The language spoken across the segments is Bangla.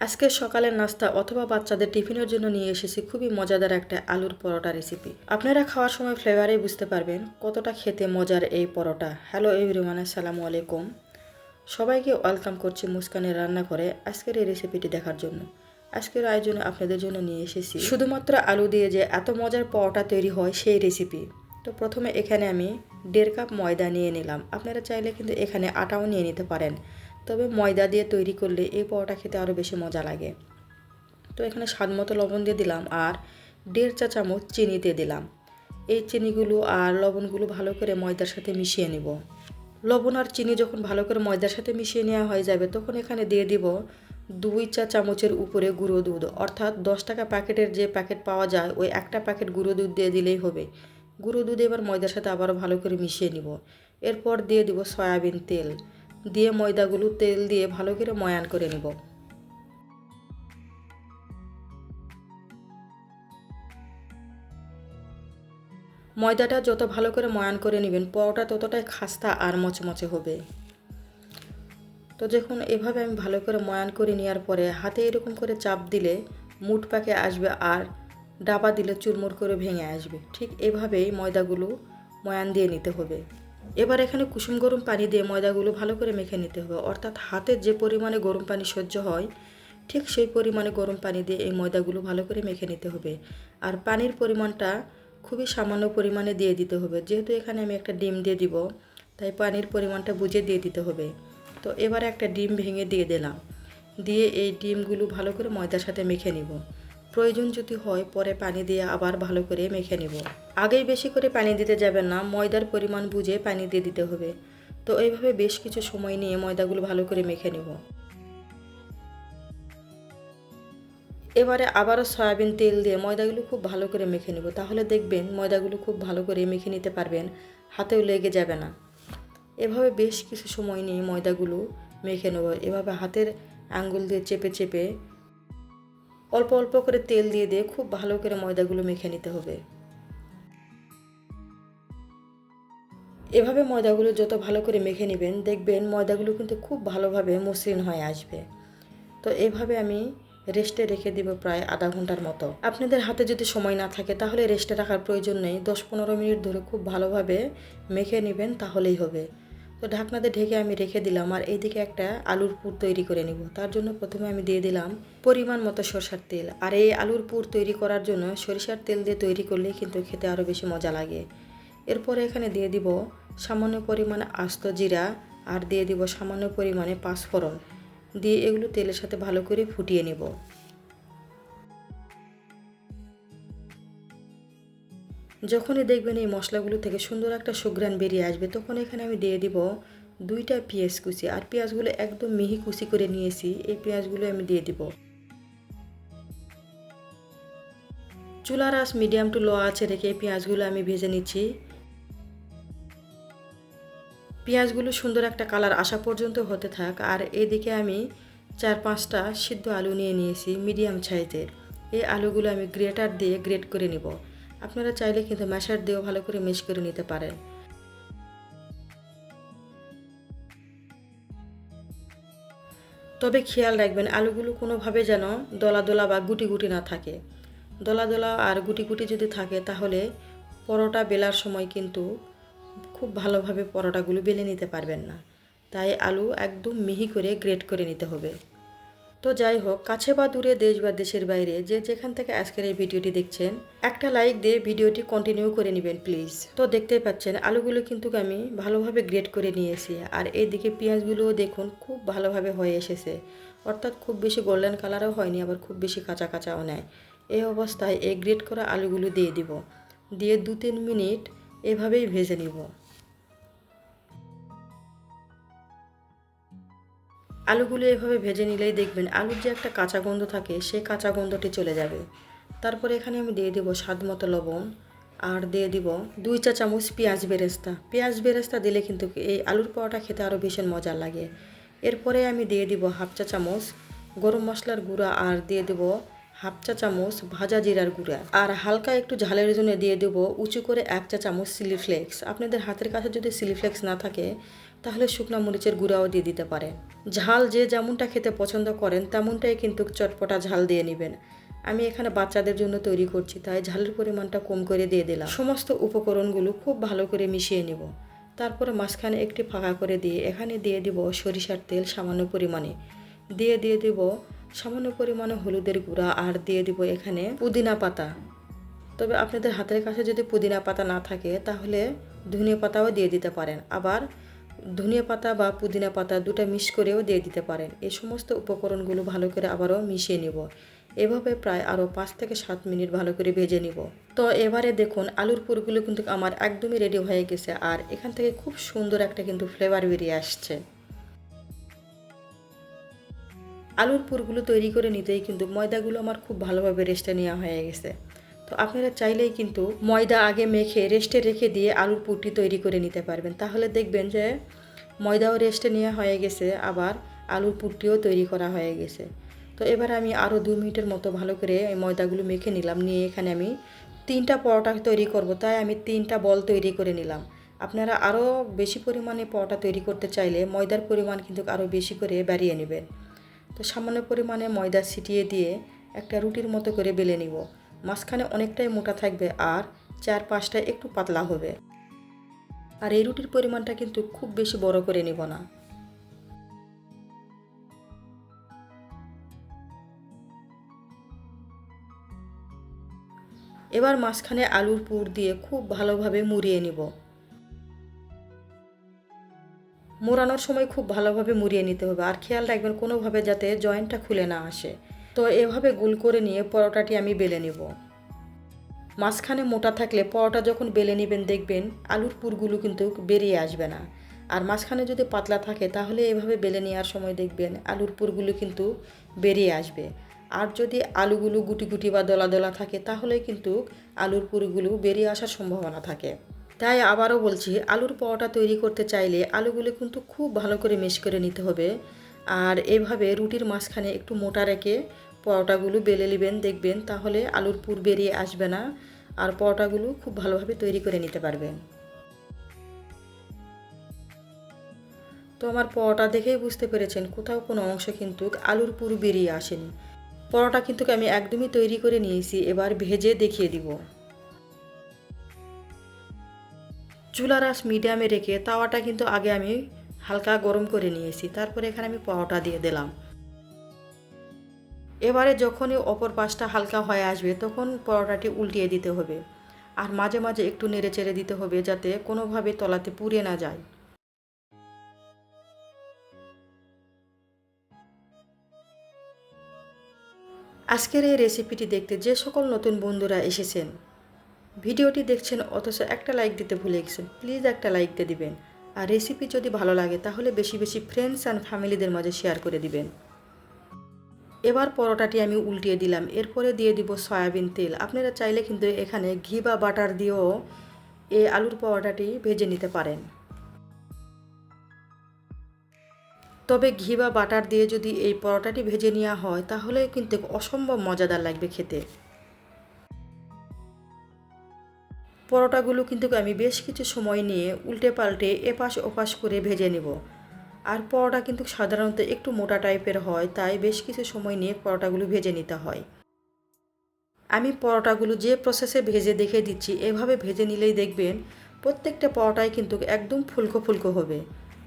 আজকে সকালের নাস্তা অথবা বাচ্চাদের টিফিনের জন্য নিয়ে এসেছি খুবই মজাদার একটা আলুর পরোটা রেসিপি আপনারা খাওয়ার সময় ফ্লেভারে বুঝতে পারবেন কতটা খেতে মজার এই পরোটা। হ্যালো এভরিওয়ান আসসালামু আলাইকুম। সবাইকে ওয়েলকাম করছি মুস্কানের রান্না করে আজকের এই রেসিপিটি দেখার জন্য। আজকের আয়োজনে আপনাদের জন্য নিয়ে এসেছি শুধুমাত্র আলু দিয়ে যে এত মজার পরোটা তৈরি হয় সেই রেসিপি তো প্রথমে এখানে আমি দেড় কাপ ময়দা নিয়ে নিলাম। আপনারা চাইলে কিন্তু এখানে আটাও নিয়ে নিতে পারেন। তবে ময়দা দিয়ে তৈরি করলে এই পরোটা খেতে আরও বেশি মজা লাগে। তো এখানে স্বাদ মতো লবণ দিয়ে দিলাম আর দেড় চা চামচ চিনি দিয়ে দিলাম। এই চিনিগুলো আর লবণগুলো ভালো করে ময়দার সাথে মিশিয়ে নেব। লবণ আর চিনি যখন ভালো করে ময়দার সাথে মিশিয়ে নেওয়া হয়ে যাবে, তখন এখানে দিয়ে দিব দুই চা চামচের উপরে গুঁড়ো দুধ। অর্থাৎ দশ টাকা প্যাকেটের যে প্যাকেট পাওয়া যায়, ওই একটা প্যাকেট গুঁড়ো দুধ দিয়ে দিলেই হবে। গুঁড়ো দুধ এবার ময়দার সাথে আবারও ভালো করে মিশিয়ে নিব। এরপর দিয়ে দিব সয়াবিন তেল। দিয়ে ময়দাগুলো তেল দিয়ে ভালো করে ময়ান করে নেব। ময়দাটা যত ভালো করে ময়ান করে নেবেন, পরোটা ততটাই খাস্তা আর মচমচে হবে। তো যখন এভাবে আমি ভালো করে ময়ান করে নেওয়ার পরে হাতে এরকম করে চাপ দিলে মুঠ পাকে আসবে আর ডাবা দিলে চুরমুর করে ভেঙে আসবে। ঠিক এভাবেই ময়দাগুলো ময়ান দিয়ে নিতে হবে। এবার এখানে কুসুম গরম পানি দিয়ে ময়দাগুলো ভালো করে মেখে নিতে হবে। অর্থাৎ হাতে যে পরিমাণে গরম পানি সহ্য হয়, ঠিক সেই পরিমাণে গরম পানি দিয়ে এই ময়দাগুলো ভালো করে মেখে নিতে হবে। আর পানির পরিমাণটা খুবই সামান্য পরিমাণে দিয়ে দিতে হবে। যেহেতু এখানে আমি একটা ডিম দিয়ে দিব, তাই পানির পরিমাণটা বুঝে দিয়ে দিতে হবে। তো এবার একটা ডিম ভেঙে দিয়ে দিলাম। দিয়ে এই ডিমগুলো ভালো করে ময়দার সাথে মেখে নিব। প্রয়োজন যদি হয়, পরে পানি দিয়ে আবার ভালো করে মেখে নেব। আগেই বেশি করে পানি দিতে যাবেন না, ময়দার পরিমাণ বুঝে পানি দিয়ে দিতে হবে। তো এইভাবে বেশ কিছু সময় নিয়ে ময়দাগুলো ভালো করে মেখে নেব। এবারে আবারও সয়াবিন তেল দিয়ে ময়দাগুলো খুব ভালো করে মেখে নেব। তাহলে দেখবেন ময়দাগুলো খুব ভালো করে মেখে নিতে পারবেন, হাতেও লেগে যাবে না। এভাবে বেশ কিছু সময় নিয়ে ময়দাগুলো মেখে নেব। এভাবে হাতের আঙ্গুল দিয়ে চেপে চেপে অল্প অল্প করে তেল দিয়ে দিয়ে খুব ভালো করে ময়দাগুলো মেখে নিতে হবে। এভাবে ময়দাগুলো যত ভালো করে মেখে নেবেন, দেখবেন ময়দাগুলো কিন্তু খুব ভালোভাবে মসৃণ হয়ে আসবে। তো এভাবে আমি রেস্টে রেখে দিব প্রায় আধা ঘণ্টার মতো। আপনাদের হাতে যদি সময় না থাকে তাহলে রেস্টে রাখার প্রয়োজন নেই। দশ পনেরো মিনিট ধরে খুব ভালোভাবে মেখে নেবেন, তাহলেই হবে। তো ঢাকনাতে ঢেকে আমি রেখে দিলাম আর এইদিকে একটা আলুর পুর তৈরি করে নিব। তার জন্য প্রথমে আমি দিয়ে দিলাম পরিমাণ মতো সরষার তেল। আর এই আলুর পুর তৈরি করার জন্য সরিষার তেল দিয়ে তৈরি করলে কিন্তু খেতে আরও বেশি মজা লাগে। এরপরে এখানে দিয়ে দিব সামান্য পরিমাণে আস্ত জিরা আর দিয়ে দিব সামান্য পরিমাণে পাঁচফোড়ন। দিয়ে এগুলো তেলের সাথে ভালো করে ফুটিয়ে নেব। যখনই দেখবেন এই মশলাগুলো থেকে সুন্দর একটা সুঘ্রাণ বেরিয়ে আসবে, তখন এখানে আমি দিয়ে দিব দুইটা পেঁয়াজ কুচি। আর পেঁয়াজগুলো একদম মিহি কুচি করে নিয়েছি, এই পেঁয়াজগুলো আমি দিয়ে দিব। চুলার আস মিডিয়াম টু লো আছে রেখে এই পেঁয়াজগুলো আমি ভেজে নিচ্ছি। পেঁয়াজগুলো সুন্দর একটা কালার আসা পর্যন্ত হতে থাক, আর এদিকে আমি চার পাঁচটা সিদ্ধ আলু নিয়ে নিয়েছি মিডিয়াম সাইজের। এই আলুগুলো আমি গ্রেটার দিয়ে গ্রেট করে নিব। আপনারা চাইলে কিন্তু ম্যাশার দিয়েও ভালো করে মিক্স করে নিতে পারেন। তবে খেয়াল রাখবেন, আলুগুলো কোনোভাবে যেন দলা দলা বা গুটি গুটি না থাকে। দলা দলা আর গুটি গুটি যদি থাকে, তাহলে পরোটা বেলার সময় কিন্তু খুব ভালোভাবে পরোটাগুলো বেলে নিতে পারবেন না। তাই আলু একদম মিহি করে গ্রেট করে নিতে হবে। তো যাই হোক, কাছে বা দূরে, দেশ বা দেশের বাইরে যে যেখান থেকে আজকের এই ভিডিওটি দেখছেন, একটা লাইক দিয়ে ভিডিওটি কন্টিনিউ করে নেবেন প্লিজ তো দেখতেই পাচ্ছেন, আলুগুলো কিন্তু আমি ভালোভাবে গ্রেট করে নিয়েছি। আর এইদিকে পেঁয়াজগুলোও দেখুন, খুব ভালোভাবে হয়ে এসেছে। অর্থাৎ খুব বেশি গোল্ডেন কালারও হয়নি, আবার খুব বেশি কাঁচা কাঁচাও নেয়। এই অবস্থায় এই গ্রেট করা আলুগুলো দিয়ে দিব। দিয়ে দু তিন মিনিট এভাবেই ভেজে নিব। আলুগুলো এভাবে ভেজে নিলেই দেখবেন আলুর যে একটা কাঁচা গন্ধ থাকে সেই কাঁচা গন্ধটি চলে যাবে। তারপরে এখানে আমি দিয়ে দেবো স্বাদ মতো লবণ আর দিয়ে দিব দুই চা চামচ পেঁয়াজ বেরেস্তা। পেঁয়াজ বেরেস্তা দিলে কিন্তু এই আলুর পাওয়াটা খেতে আরও ভীষণ মজা লাগে। এরপরে আমি দিয়ে দিব হাফ চা চামচ গরম মশলার গুঁড়া আর দিয়ে দেব হাফ চা চামচ ভাজা জিরার গুঁড়া। আর হালকা একটু ঝালের জন্য দিয়ে দেব উঁচু করে এক চা চামচ সিলি ফ্লেক্স। আপনাদের হাতের কাছে যদি সিলি ফ্লেক্স না থাকে তাহলে শুকনো মরিচের গুঁড়াও দিয়ে দিতে পারেন। ঝাল যে যেমনটা খেতে পছন্দ করেন, তেমনটাই কিন্তু চটপটা ঝাল দিয়ে নেবেন। আমি এখানে বাচ্চাদের জন্য তৈরি করছি, তাই ঝালের পরিমাণটা কম করে দিয়ে দিলাম। সমস্ত উপকরণগুলো খুব ভালো করে মিশিয়ে নেব। তারপরে মাঝখানে একটি ফাঁকা করে দিয়ে এখানে দিয়ে দিব সরিষার তেল সামান্য পরিমাণে। দিয়ে দিয়ে দিব সামান্য পরিমাণে হলুদের গুঁড়া আর দিয়ে দিব এখানে পুদিনা পাতা। তবে আপনাদের হাতের কাছে যদি পুদিনা পাতা না থাকে, তাহলে ধনিয়া পাতাও দিয়ে দিতে পারেন। আবার ধনিয়া পাতা বা পুদিনা পাতা দুটো মিক্স করেও দিয়ে দিতে পারেন। এই সমস্ত উপকরণগুলো ভালো করে আবারও মিশিয়ে নিব। এভাবে প্রায় আরও পাঁচ থেকে সাত মিনিট ভালো করে ভেজে নিব। তো এবারে দেখুন, আলুর পুরগুলো কিন্তু আমার একদমই রেডি হয়ে গেছে আর এখান থেকে খুব সুন্দর একটা কিন্তু ফ্লেভার বেরিয়ে আসছে। আলুর পুরগুলো তৈরি করে নিতেই কিন্তু ময়দাগুলো আমার খুব ভালোভাবে রেস্টে নেওয়া হয়ে গেছে। তো আপনারা চাইলেই কিন্তু ময়দা আগে মেখে রেস্টে রেখে দিয়ে আলুর পুরটি তৈরি করে নিতে পারবেন। তাহলে দেখবেন যে ময়দাও রেস্টে নেওয়া হয়ে গেছে, আবার আলুর পুরটিও তৈরি করা হয়ে গেছে। তো এবার আমি আরও দু মিনিটের মতো ভালো করে এই ময়দাগুলো মেখে নিলাম। নিয়ে এখানে আমি তিনটা পরোটা তৈরি করব, তাই আমি তিনটা বল তৈরি করে নিলাম। আপনারা আরও বেশি পরিমাণে পরোটা তৈরি করতে চাইলে ময়দার পরিমাণ কিন্তু আরও বেশি করে বাড়িয়ে নেবেন। তো সামান্য পরিমাণে ময়দা ছিটিয়ে দিয়ে একটা রুটির মতো করে বেলে নিব। মাঝখানে অনেকটাই মোটা থাকবে আর চার পাঁচটা একটু পাতলা হবে। আর এই রুটির পরিমাণটা কিন্তু খুব বেশি বড় করে নিব না। এবার মাঝখানে আলুর পুর দিয়ে খুব ভালোভাবে মুড়িয়ে নিব। মোড়ানোর সময় খুব ভালোভাবে মুড়িয়ে নিতে হবে। আর খেয়াল রাখবেন কোনোভাবে যাতে জয়েন্টটা খুলে না আসে। তো এভাবে গোল করে নিয়ে পরোটাটি আমি বেলে নেব। মাঝখানে মোটা থাকলে পরোটা যখন বেলে নেবেন দেখবেন আলুর পুরগুলো কিন্তু বেরিয়ে আসবে না। আর মাঝখানে যদি পাতলা থাকে তাহলে এভাবে বেলে নেওয়ার সময় দেখবেন আলুর পুরগুলো কিন্তু বেরিয়ে আসবে। আর যদি আলুগুলো গুটি গুটি বা দলা দলা থাকে তাহলে কিন্তু আলুর পুরগুলো বেরিয়ে আসার সম্ভাবনা থাকে। তাই আবারও বলছি, আলুর পরোটা তৈরি করতে চাইলে আলুগুলো কিন্তু খুব ভালো করে মেশ করে নিতে হবে। আর এভাবে রুটির মাঝখানে একটু মোটা রেখে পরোটাগুলো বেলে নেবেন, দেখবেন তাহলে আলুর পুর বেরিয়ে আসবে না আর পরোটাগুলো খুব ভালোভাবে তৈরি করে নিতে পারবেন। তো আমার পরোটা দেখেই বুঝতে পেরেছেন কোথাও কোনো অংশ কিন্তু আলুর পুর বেরিয়ে আসেনি। পরোটা কিন্তু আমি একদমই তৈরি করে নিয়েছি, এবার ভেজে দেখিয়ে দিব। চুলার আঁচ মিডিয়ামে রেখে তাওয়াটা কিন্তু আগে আমি হালকা গরম করে নিয়েছি, তারপরে এখানে আমি পরোটা দিয়ে দিলাম। এবারে যখনই অপর পাশটা হালকা হয়ে আসবে, তখন পরোটাটি উল্টিয়ে দিতে হবে। আর মাঝে মাঝে একটু নেড়ে চেড়ে দিতে হবে যাতে কোনোভাবে তলাতে পুড়ে না যায়। আজকের এই রেসিপিটি দেখতে যে সকল নতুন বন্ধুরা এসেছেন, ভিডিওটি দেখছেন অথচ একটা লাইক দিতে ভুলে গেছেন, প্লিজ একটা লাইক দিয়ে দিবেন। আর রেসিপি যদি ভালো লাগে, তাহলে বেশি বেশি ফ্রেন্ডস অ্যান্ড ফ্যামিলিদের মাঝে শেয়ার করে দিবেন। এবার পরোটাটি আমি উল্টিয়ে দিলাম। এরপরে দিয়ে দিব সয়াবিন তেল। আপনারা চাইলে কিন্তু এখানে ঘি বা বাটার দিয়েও এই আলুর পরোটাটি ভেজে নিতে পারেন। তবে ঘি বা বাটার দিয়ে যদি এই পরোটাটি ভেজে নেওয়া হয়, তাহলে কিন্তু অসম্ভব মজাদার লাগবে খেতে। পরোটাগুলো কিন্তু আমি বেশ কিছু সময় নিয়ে উল্টে পাল্টে এপাশ ওপাশ করে ভেজে নেব। আর পরোটা কিন্তু সাধারণত একটু মোটা টাইপের হয়, তাই বেশ কিছু সময় নিয়ে পরোটাগুলো ভেজে নিতে হয়। আমি পরোটাগুলো যে প্রসেসে ভেজে দেখে দিচ্ছি, এভাবে ভেজে নিলেই দেখবেন প্রত্যেকটা পরোটাই কিন্তু একদম ফুলকো ফুলকো হবে।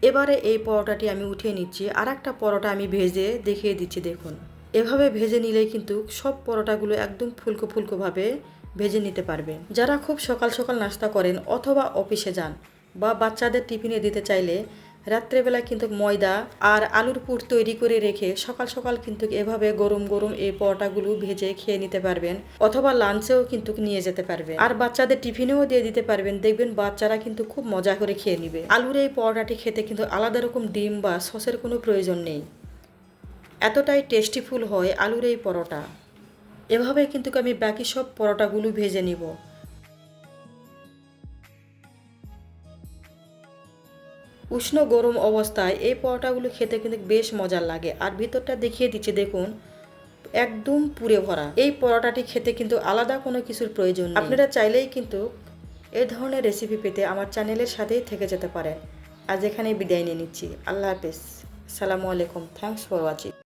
এবারে এই পরোটাটি আমি উঠিয়ে নিচ্ছি আর একটা পরোটা আমি ভেজে দেখিয়ে দিচ্ছি, দেখুন। এভাবে ভেজে নিলেই কিন্তু সব পরোটাগুলো একদম ফুলকো ফুলকোভাবে ভেজে নিতে পারবেন। যারা খুব সকাল সকাল নাস্তা করেন অথবা অফিসে যান বা বাচ্চাদের টিফিনে দিতে চাইলে রাত্রেবেলা কিন্তু ময়দা আর আলুর পুর তৈরি করে রেখে সকাল সকাল কিন্তু এভাবে গরম গরম এই পরোটাগুলো ভেজে খেয়ে নিতে পারবেন, অথবা লাঞ্চেও কিন্তু নিয়ে যেতে পারবেন। আর বাচ্চাদের টিফিনেও দিয়ে দিতে পারবেন। দেখবেন বাচ্চারা কিন্তু খুব মজা করে খেয়ে নিবে। আলুর এই পরোটাটি খেতে কিন্তু আলাদা রকম ডিম বা সসের কোনো প্রয়োজন নেই। এতটাই টেস্টিফুল হয় আলুর এই পরোটা। এভাবে কিন্তু আমি বাকি সব পরোটাগুলো ভেজে নিব। উষ্ণ গরম অবস্থায় এই পরোটাগুলো খেতে কিন্তু বেশ মজার লাগে। আর ভিতরটা দেখিয়ে দিচ্ছি, দেখুন, একদম পুরে ভরা। এই পরোটাটি খেতে কিন্তু আলাদা কোনো কিছুর প্রয়োজন আপনারা চাইলেই কিন্তু এ ধরনের রেসিপি পেতে আমার চ্যানেলের সাথেই থেকে যেতে পারেন। আজ এখানেই বিদায় নিয়ে নিচ্ছি। আল্লাহ হাফিজ। সালামু আলাইকুম। Thanks for watching